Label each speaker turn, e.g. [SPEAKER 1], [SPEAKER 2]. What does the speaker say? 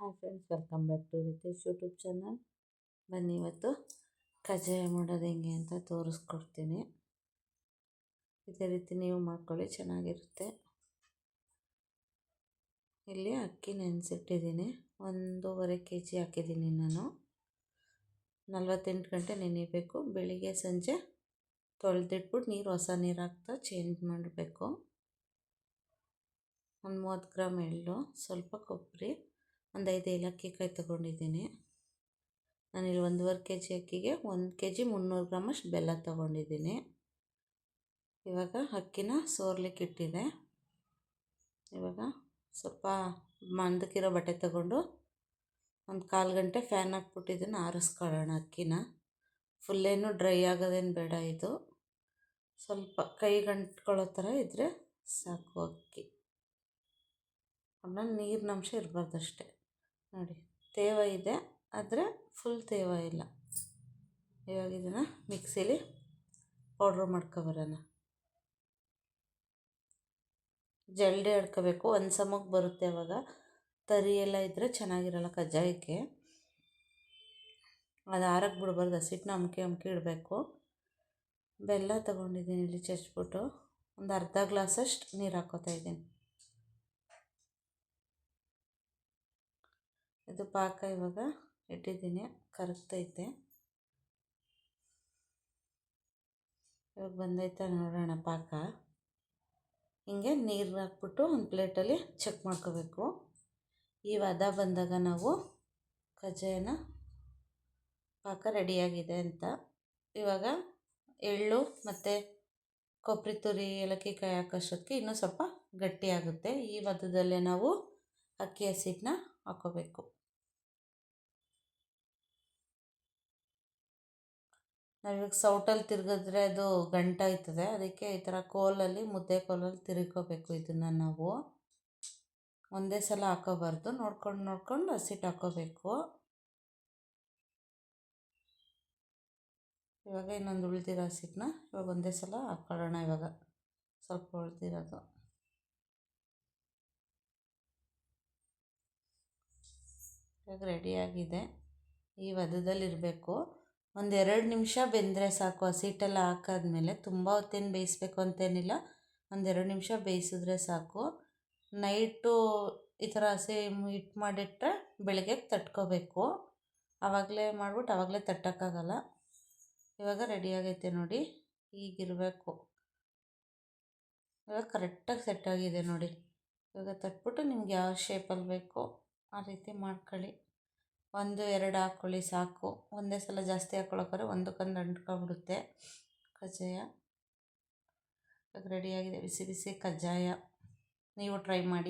[SPEAKER 1] Hi friends, welcome back to Ritesh YouTube channel. ಬನ್ನಿ ಇವತ್ತು ಕಜ್ಜಾಯ ಮಾಡೋದು ಹೆಂಗೆ ಅಂತ ತೋರಿಸ್ಕೊಡ್ತೀನಿ. ಇದೇ ರೀತಿ ನೀವು ಮಾಡ್ಕೊಳ್ಳಿ, ಚೆನ್ನಾಗಿರುತ್ತೆ. ಇಲ್ಲಿ ಅಕ್ಕಿ ನೆನೆಸಿಟ್ಟಿದ್ದೀನಿ. ಒಂದೂವರೆ ಕೆ ಜಿ ಹಾಕಿದ್ದೀನಿ ನಾನು. ನಲ್ವತ್ತೆಂಟು ಗಂಟೆ ನೆನೆಯಬೇಕು ಬೆಳಿಗ್ಗೆ ಸಂಜೆ ತೊಳೆದಿಟ್ಬಿಟ್ಟು ನೀರು, ಹೊಸ ನೀರು ಹಾಕ್ತಾ ಚೇಂಜ್ ಮಾಡಬೇಕು. ಒಂದು ಮೂವತ್ತು ಗ್ರಾಮ್ ಎಳ್ಳು, ಸ್ವಲ್ಪ ಕೊಬ್ಬರಿ. ಒಂದು ಐದು ಏಲಕ್ಕಿ ಕಾಯಿ ತೊಗೊಂಡಿದ್ದೀನಿ. ನಾನಿಲ್ಲಿ ಒಂದೂವರೆ ಕೆ ಜಿ ಅಕ್ಕಿಗೆ ಒಂದು ಕೆ ಜಿ ಮುನ್ನೂರು ಗ್ರಾಮಷ್ಟು ಬೆಲ್ಲ ತೊಗೊಂಡಿದ್ದೀನಿ. ಇವಾಗ ಅಕ್ಕಿನ ಸೋರ್ಲಿಕ್ಕೆ ಇಟ್ಟಿದೆ. ಇವಾಗ ಸ್ವಲ್ಪ ಮಂದಕ್ಕಿರೋ ಬಟ್ಟೆ ತಗೊಂಡು ಒಂದು ಕಾಲು ಗಂಟೆ ಫ್ಯಾನ್ ಹಾಕ್ಬಿಟ್ಟಿದ್ದೀನಿ ಇದನ್ನು ಆರಿಸ್ಕೊಳ್ಳೋಣ ಅಕ್ಕಿನ. ಫುಲ್ಲೇನು ಡ್ರೈ ಆಗೋದೇನು ಬೇಡ ಇದು. ಸ್ವಲ್ಪ ಕೈ ಗಂಟ್ಕೊಳ್ಳೋ ಥರ ಇದ್ದರೆ ಸಾಕು ಅಕ್ಕಿ. ಆಮೇಲೆ ನೀರಿನಂಶ ಇರಬಾರ್ದು ಅಷ್ಟೇ ನೋಡಿ, ತೇವ ಇದೆ, ಆದರೆ ಫುಲ್ ತೇವ ಇಲ್ಲ. ಇವಾಗ ಇದನ್ನು ಮಿಕ್ಸಿಲಿ ಪೌಡ್ರ್ ಮಾಡ್ಕೊಬರೋಣ ಜಲ್ಡಿ ಆಡ್ಕೋಬೇಕು ಒಂದು ಸಮಕ್ಕೆ ಬರುತ್ತೆ ಅವಾಗ. ತರಿ ಎಲ್ಲ ಇದ್ದರೆ ಚೆನ್ನಾಗಿರಲ್ಲ ಕಜ್ಜಾಯಕ್ಕೆ. ಅದು ಆರಕ್ಕೆ ಬಿಡಬಾರ್ದು ಹಸಿಟ್ಟನ್ನ ಅಮ್ಕೆ ಅಮ್ಕೆ ಇಡಬೇಕು. ಬೆಲ್ಲ ತೊಗೊಂಡಿದ್ದೀನಿ ಇಲ್ಲಿ ಚಚ್ಬಿಟ್ಟು ಒಂದು ಅರ್ಧ ಗ್ಲಾಸಷ್ಟು ನೀರು ಹಾಕೋತಾ ಇದ್ದೀನಿ. ಇದು ಪಾಕ ಇವಾಗ ಇಟ್ಟಿದ್ದೀನಿ, ಕರಗ್ತೈತೆ. ಇವಾಗ ಬಂದೈತೆ ನೋಡೋಣ ಪಾಕ. ಹಿಂಗೆ ನೀರು ಹಾಕ್ಬಿಟ್ಟು ಒಂದು ಪ್ಲೇಟಲ್ಲಿ ಚೆಕ್ ಮಾಡ್ಕೋಬೇಕು. ಈ ವದ ಬಂದಾಗ ನಾವು ಕಜ್ಜಾಯನ ಪಾಕ ರೆಡಿಯಾಗಿದೆ ಅಂತ. ಇವಾಗ ಎಳ್ಳು ಮತ್ತು ಕೊಬ್ಬರಿ ತುರಿ ಏಲಕ್ಕಿ ಕಾಯಿ ಹಾಕೋಷ್ಟಕ್ಕೆ ಇನ್ನೂ ಸ್ವಲ್ಪ ಗಟ್ಟಿಯಾಗುತ್ತೆ ಈ ವದದಲ್ಲೇ ನಾವು ಅಕ್ಕಿ ಹಸಿಟ್ಟನ್ನ ಹಾಕೋಬೇಕು. ನಾವಿವಾಗ ಸೌಟಲ್ಲಿ ತಿರುಗಿದ್ರೆ ಅದು ಗಂಟಾಯ್ತದೆ. ಅದಕ್ಕೆ ಈ ಥರ ಕೋಲಲ್ಲಿ, ಮುದ್ದೆ ಕೋಲಲ್ಲಿ ತಿರುಗ್ಕೋಬೇಕು ಇದನ್ನು ನಾವು. ಒಂದೇ ಸಲ ಹಾಕೋಬಾರ್ದು. ನೋಡ್ಕೊಂಡು ನೋಡ್ಕೊಂಡು ಹಸಿಟ್ಟು ಹಾಕೋಬೇಕು. ಇವಾಗ ಇನ್ನೊಂದು ಉಳಿದಿರೋ ಹಸಿಟ್ಟನ್ನ ಇವಾಗ ಒಂದೇ ಸಲ ಹಾಕ್ಕೊಳ್ಳೋಣ ಇವಾಗ. ಸ್ವಲ್ಪ ಉಳಿದಿರೋದು. ಇವಾಗ ರೆಡಿಯಾಗಿದೆ ಈ ವಧದಲ್ಲಿರಬೇಕು. ಎರಡು ನಿಮಿಷ ಬೆಂದರೆ ಸಾಕು. ಹಸಿಟ್ಟೆಲ್ಲ ಹಾಕಾದ್ಮೇಲೆ ತುಂಬ ಹೊತ್ತೇನು ಬೇಯಿಸ್ಬೇಕು ಅಂತೇನಿಲ್ಲ. ಒಂದೆರಡು ನಿಮಿಷ ಬೇಯಿಸಿದ್ರೆ ಸಾಕು. ನೈಟು ಈ ಥರ ಹಸಿ ಹಿಟ್ಟು ಮಾಡಿಟ್ಟರೆ ಬೆಳಗ್ಗೆ ತಟ್ಕೋಬೇಕು. ಆವಾಗಲೇ ಮಾಡ್ಬಿಟ್ಟು ಆವಾಗಲೇ ತಟ್ಟೋಕ್ಕಾಗಲ್ಲ. ಇವಾಗ ರೆಡಿ ಆಗೈತೆ ನೋಡಿ. ಹೀಗಿರಬೇಕು ಇವಾಗ ಕರೆಕ್ಟಾಗಿ ಸೆಟ್ ಆಗಿದೆ ನೋಡಿ. ಇವಾಗ ತಟ್ಬಿಟ್ಟು ನಿಮ್ಗೆ ಯಾವ ಶೇಪಲ್ಲಿ ಬೇಕೋ ಆ ರೀತಿ ಮಾಡ್ಕೊಳ್ಳಿ. ಒಂದು, ಎರಡು ಹಾಕ್ಕೊಳ್ಳಿ ಸಾಕು. ಒಂದೇ ಸಲ ಜಾಸ್ತಿ ಹಾಕ್ಕೊಳ್ಳೋಕ್ಕಾದ್ರೆ ಒಂದಕ್ಕೊಂದು ಅಂಟ್ಕೊಂಡ್ಬಿಡುತ್ತೆ. ಕಜ್ಜಾಯ. ರೆಡಿಯಾಗಿದೆ ಬಿಸಿ ಬಿಸಿ ಕಜ್ಜಾಯ. ನೀವು ಟ್ರೈ ಮಾಡಿ.